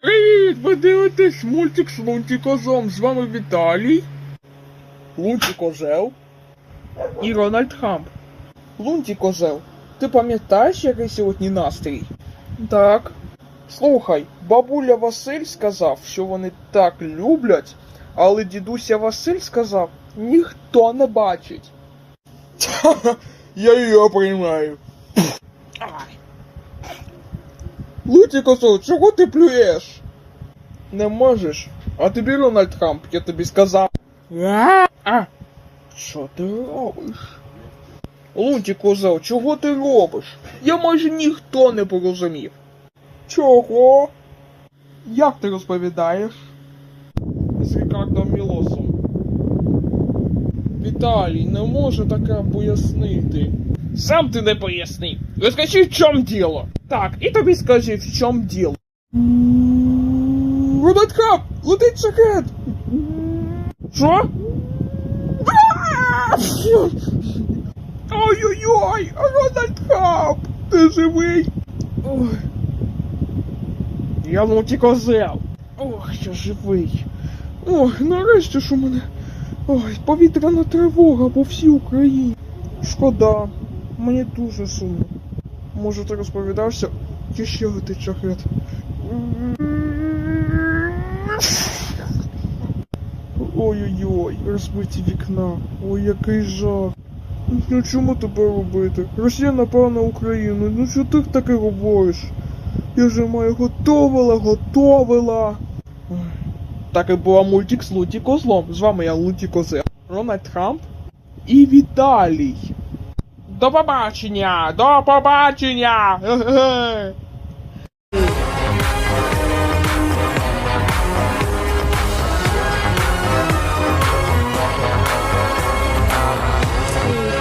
Привіт! Ви дивитесь мультик з Лунтикозом. З вами Віталій, Лунтикозел і Рональд Хамп. Лунтикозел, ти пам'ятаєш, який сьогодні настрій? Так. Слухай, бабуля Василь сказав, що вони так люблять, але дідуся Василь сказав, ніхто не бачить. Я її приймаю. Лутікосу, чого ти плюєш? Не можеш. А тобі Рональд Трамп, я тобі сказав. А, що ти робиш? Лунті козел, чого ти робиш? Я майже ніхто не порозумів. Чого? Як ти розповідаєш? З Рікардом Мілосом. Віталій, не може таке пояснити. Сам ти не пояснив. Розкажи, в чому діло. Так, і тобі скажи, в чому діло. Рональд Хаб! Летить шахет! Що? Ой-ой-ой! Хаб! Ти живий? Ой. Я луті козел. Ох, я живий. Ой, нарешті ж у мене. Ой, повітряна тривога по всій Україні. Шкода, мені дуже сумно. Може, ти розповідався, чи ще летить шахет? Ой-ой-ой, розбиті вікна. Ой, який жах. Ну чому тебе робити? Росія напала на Україну. Ну що ти таке говориш? Я вже маю готовила, готовила. Так і була мультик з Лутікозлом. З вами я Лутікозе, Рональд Трамп і Віталій. До побачення! До побачення!